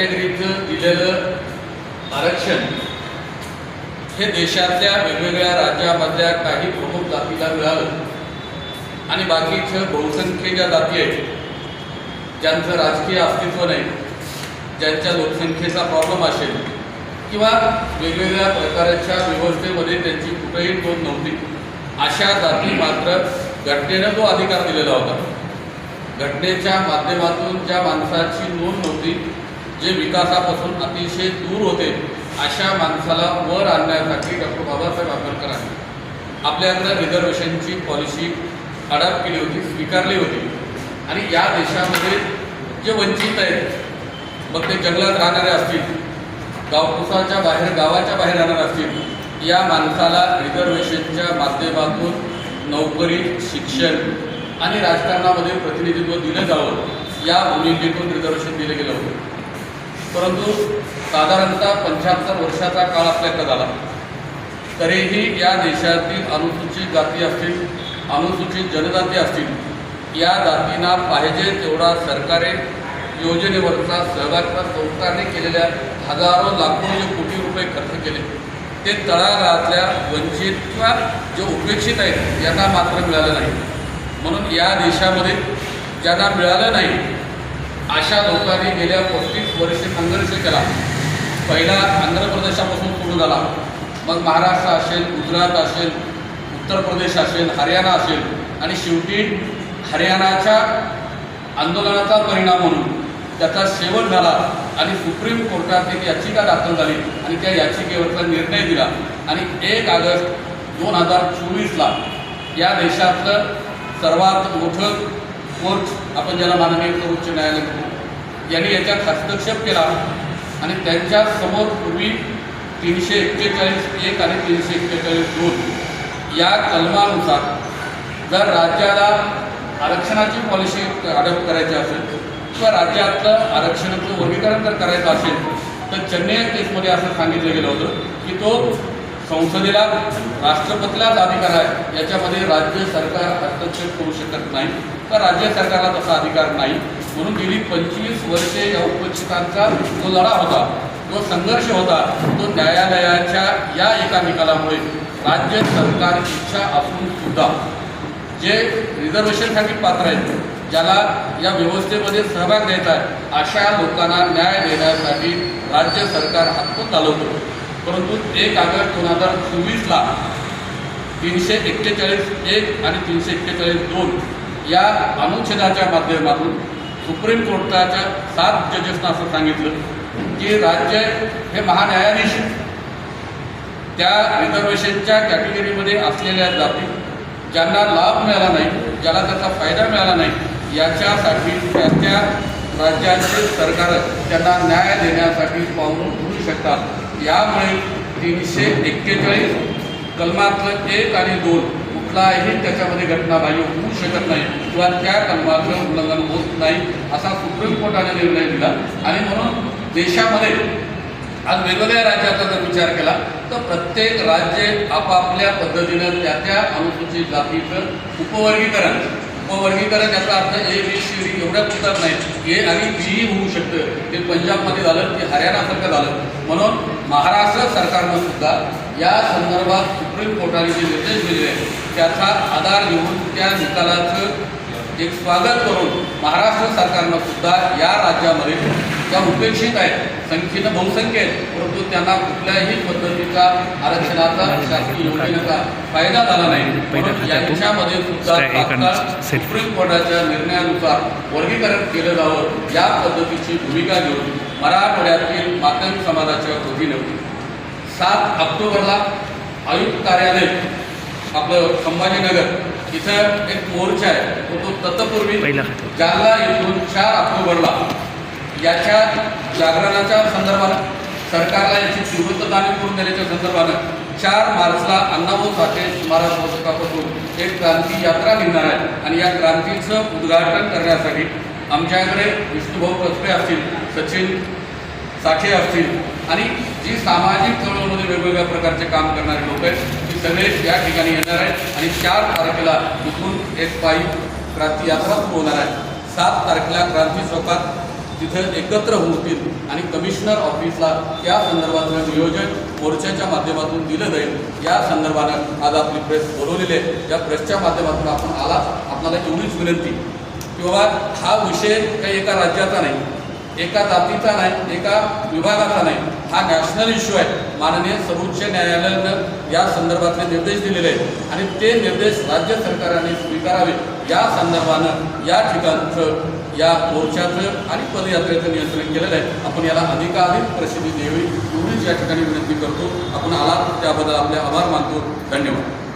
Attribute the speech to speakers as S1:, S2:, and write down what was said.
S1: कॅटेगरीचं दिलेलं आरक्षण हे देशातल्या वेगवेगळ्या राज्यामधल्या काही प्रमुख जातीला मिळालं. आणि बाकीच्या बहुसंख्य ज्या जाती आहेत ज्यांचं राजकीय अस्तित्व नाही ज्यांच्या लोकसंख्येचा प्रॉब्लेम असेल किंवा वेगवेगळ्या प्रकारच्या व्यवस्थेमध्ये त्यांची कुठेही नोंद नव्हती. अशा जाती मात्र घटनेनं तो अधिकार दिलेला होता. घटनेच्या माध्यमातून ज्या माणसाची नोंद नव्हती जे विकासापासून अतिशय दूर होते अशा माणसाला वर आणण्यासाठी डॉक्टर बाबासाहेब आंबेडकरांनी आपल्याकडं रिझर्वेशनची पॉलिसी अडॉप्ट केली होती स्वीकारली होती. आणि या देशामध्ये जे वंचित आहेत मग ते जंगलात राहणारे असतील गावकुसाच्या बाहेर गावाच्या बाहेर राहणारे असतील या माणसाला रिझर्वेशनच्या माध्यमातून नोकरी शिक्षण आणि राजकारणामध्ये प्रतिनिधित्व दिलं जावं या भूमिकेतून रिझर्वेशन दिलं गेलं होतं. परंतु साधारणतः पंच्याहत्तर वर्षाचा काळ आपल्याकडे झाला. तरीही या देशातील अनुसूचित जाती असतील अनुसूचित जनजाती असतील या जातींना पाहिजे तेवढा सरकारी योजनेवरचा सहभागीचा संस्थांनी केलेल्या हजारो लाखो जे कोटी रुपये खर्च केले ते तळागाळातल्या वंचित किंवा जे उपेक्षित आहेत यांना मात्र मिळालं नाही. म्हणून या देशामध्ये ज्यांना मिळालं नाही अशा लोकांनी गेल्या पस्तीस वर्षे संघर्ष केला. पहिला आंध्र प्रदेशापासून सुरू झाला. मग महाराष्ट्र असेल गुजरात असेल उत्तर प्रदेश असेल हरियाणा असेल आणि शेवटी हरियाणाच्या आंदोलनाचा परिणाम म्हणून त्याचा शेवट झाला आणि सुप्रीम कोर्टात एक याचिका दाखल झाली आणि त्या याचिकेवरचा निर्णय दिला. आणि एक ऑगस्ट दोन हजार चोवीसला या देशातलं सर्वात मोठं कोर्ट आपण ज्याला माननीय उच्च न्यायालय म्हणतो यांनी याच्यात हस्तक्षेप केला आणि त्यांच्यासमोर पूर्वी तीनशे एक्केचाळीस एक आणि तीनशे एक्केचाळीस दोन या कलमानुसार जर राज्याला आरक्षणाची पॉलिसी अडॉप्ट करायची असेल किंवा राज्यातलं आरक्षणाचं वर्गीकरण जर करायचं असेल तर चेन्नई केसमध्ये असं सांगितलं गेलं होतं की तो संसदेला राष्ट्रपतीलाच अधिकार आहे याच्यामध्ये राज्य सरकार हस्तक्षेप करू शकत नाही. तर राज्य सरकारला तसा अधिकार नाही. म्हणून गेली पंचवीस वर्षे या उपस्थितांचा जो लढा होता जो संघर्ष होता तो न्यायालयाच्या या एका निकालामुळे राज्य सरकार इच्छा असून सुद्धा जे रिझर्वेशनसाठी पात्र आहेत ज्याला या व्यवस्थेमध्ये सहभाग द्यायचा आहे अशा लोकांना न्याय देण्यासाठी राज्य सरकार हातून चालवतो. परंतु एक ऑगस्ट दोन हजार चोवीसला तीनशे एक्केचाळीस एक आणि तीनशे एक्केचाळीस दोन या अनुच्छेदाच्या माध्यमातून सुप्रीम कोर्टाच्या सात जजेसना असं सांगितलं की राज्य हे महान्यायाधीश त्या रिझर्वेशनच्या कॅटेगरीमध्ये असलेल्या जाती ज्यांना लाभ मिळाला नाही ज्याला त्याचा फायदा मिळाला नाही याच्यासाठी त्या त्या राज्याचे सरकार त्यांना न्याय देण्यासाठी पावलं उचलू शकतात. यामुळे तीनशे एक्केचाळीस कलमातलं एक आणि दोन कुठलाही त्याच्यामध्ये घटना बाह्य होऊ शकत नाही किंवा त्या कलमाचं उल्लंघन होत नाही असा सुप्रीम कोर्टाने निर्णय दिला. आणि म्हणून देशामध्ये आज वेगवेगळ्या राज्याचा जर विचार केला तर प्रत्येक राज्य आपापल्या पद्धतीनं त्या त्या अनुसूचित जातीचं उपवर्गीकरण उपवर्गीकरण याचा अर्थ ए बी एवढ्या पुरतात नाही. हे आणि बीही होऊ शकतं. ते पंजाबमध्ये झालं ते हरियाणासारखं झालं. म्हणून महाराष्ट्र सरकारनं सुद्धा या संदर्भात सुप्रीम कोर्टाने जे निर्देश दिले आहेत त्याचा आधार घेऊन त्या निकालाचं एक स्वागत करून महाराष्ट्र सरकारनं सुद्धा या राज्यामध्ये ज्या उपेक्षित आहेत संख्येनं बहुसंख्य आहेत परंतु त्यांना कुठल्याही पद्धतीचा आरक्षणाचा शासकीय योजनेचा फायदा झाला नाही यांच्यामध्ये सुद्धा सुप्रीम कोर्टाच्या निर्णयानुसार वर्गीकरण केलं जावं या पद्धतीची भूमिका घेऊन मराठवाड्यातील मातंग समाजाच्या वतीनं सात ऑक्टोबरला आयुक्त कार्यालय आपलं संभाजीनगर इथं एक मोर्चा आहे तो तो तत्पूर्वी. जालना येथून चार ऑक्टोबरला याच्या जागरणाच्या संदर्भात सरकारला याची तीव्रता जाणीव करून देण्याच्या संदर्भानं चार मार्चला अण्णाभाऊ साठे स्मारक पुस्तकापासून एक क्रांती यात्रा निघणार आहे आणि या क्रांतीचं उद्घाटन करण्यासाठी आमच्याकडे विष्णुभाऊ कसबे असतील सचिन साठे असतील आणि जी सामाजिक चळवळमध्ये वेगवेगळ्या प्रकारचे काम करणारे लोक आहेत ती सगळे या ठिकाणी येणार आहेत आणि चार तारखेला इथून एक पायी क्रांती यात्रा सुरू होणार आहे. सात तारखेला क्रांती स्वतः तिथं एकत्र होतील आणि कमिशनर ऑफिसला त्या संदर्भातलं नियोजन मोर्चाच्या माध्यमातून दिलं जाईल. या संदर्भानं आज आपली प्रेस बोलवलेली आहे. त्या प्रेसच्या माध्यमातून आपण आला आपल्याला एवढीच विनंती. किंवा हा विषय काही एका राज्याचा नाही. एका जातीचा नाही एका विभागाचा नाही. हा नॅशनल इश्यू आहे. माननीय सर्वोच्च न्यायालयानं या संदर्भातले निर्देश दिलेले आहेत. आणि ते निर्देश राज्य सरकारने स्वीकारावे. या संदर्भानं या ठिकाणचं या मोर्चाचं आणि पदयात्रेचं नियंत्रण केलेलं आहे. आपण याला अधिकाधिक प्रसिद्धी द्यावी एवढीच या ठिकाणी विनंती करतो. आपण आला त्याबद्दल आपले आभार मानतो. धन्यवाद.